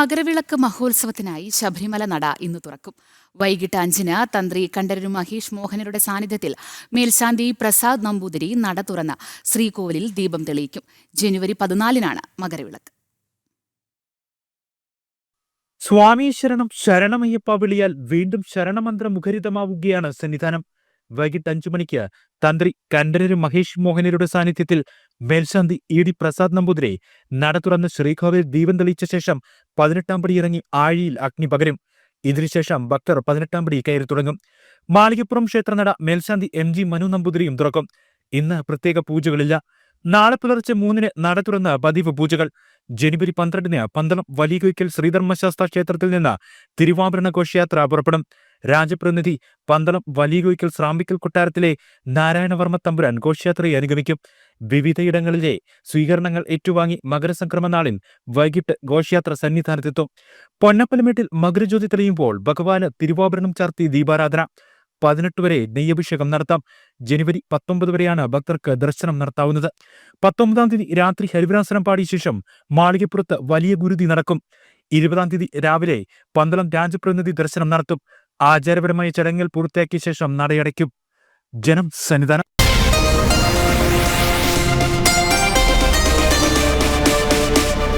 മകരവിളക്ക് മഹോത്സവത്തിനായി ശബരിമല നട ഇന്ന് തുറക്കും. വൈകിട്ട് അഞ്ചിന് തന്ത്രി കണ്ഠരരു മഹേഷ് മോഹനരുടെ സാന്നിധ്യത്തിൽ മേൽശാന്തി പ്രസാദ് നമ്പൂതിരി നട തുറന്ന ശ്രീകോവിലിൽ ദീപം തെളിയിക്കും. ജനുവരി പതിനാലിനാണ് മകരവിളക്ക്. സ്വാമി ശരണം ശരണമയ്യപ്പ വിളിയാൽ വീണ്ടും ശരണമന്ത്ര മുഖരിതമാവുകയാണ് സന്നിധാനം. വൈകിട്ട് അഞ്ചു മണിക്ക് തന്ത്രി കണ്ഠരര് മഹേഷ് മോഹനരുടെ സാന്നിധ്യത്തിൽ മേൽശാന്തി ഇ ഡി പ്രസാദ് നമ്പൂതിരെ നട തുറന്ന് ശ്രീകോവിൽ ദീപം തെളിയിച്ച ശേഷം പതിനെട്ടാം പടി ഇറങ്ങി ആഴിയിൽ അഗ്നി പകരും. ഇതിനുശേഷം ഭക്തർ പതിനെട്ടാം പടി കയറി തുടങ്ങും. മാളികപ്പുറം ക്ഷേത്രനട മേൽശാന്തി എം ജി മനു നമ്പൂതിരിയും തുറക്കും. ഇന്ന് പ്രത്യേക പൂജകളില്ല. നാളെ പുലർച്ചെ മൂന്നിന് നട തുറന്ന് പതിവ് പൂജകൾ. ജനുവരി പന്ത്രണ്ടിന് പന്തളം വലിയകൊയ്ക്കൽ ശ്രീധർമ്മശാസ്ത്ര ക്ഷേത്രത്തിൽ നിന്ന് തിരുവാഭരണ ഘോഷയാത്ര പുറപ്പെടും. രാജപ്രതിനിധി പന്തളം വലിയകോയ്ക്കൽ സ്രാമ്പിക്കൽ കൊട്ടാരത്തിലെ നാരായണവർമ്മ തമ്പുരാൻ ഘോഷയാത്രയെ അനുഗമിക്കും. വിവിധയിടങ്ങളിലെ സ്വീകരണങ്ങൾ ഏറ്റുവാങ്ങി മകരസംക്രമ നാളിൽ വൈകിട്ട് ഘോഷയാത്ര സന്നിധാനത്തെത്തും. പൊന്നപ്പലമേട്ടിൽ മകരജ്യോതി തെളിയുമ്പോൾ ഭഗവാന് തിരുവാഭരണം ചാർത്തി ദീപാരാധന. പതിനെട്ട് വരെ നെയ്യഭിഷേകം നടത്താം. ജനുവരി പത്തൊമ്പത് വരെയാണ് ഭക്തർക്ക് ദർശനം നടത്താവുന്നത്. പത്തൊമ്പതാം തീയതി രാത്രി ഹരിവരാസനം പാടിയ ശേഷം മാളികപ്പുറത്ത് വലിയ ഗുരുതി നടക്കും. ഇരുപതാം തീയതി രാവിലെ പന്തളം രാജപ്രതിനിധി ദർശനം നടത്തും. ആചാരപരമായ ചടങ്ങുകൾ പൂർത്തിയാക്കിയ ശേഷം നടയടയ്ക്കും. ജനം സന്നിധാനം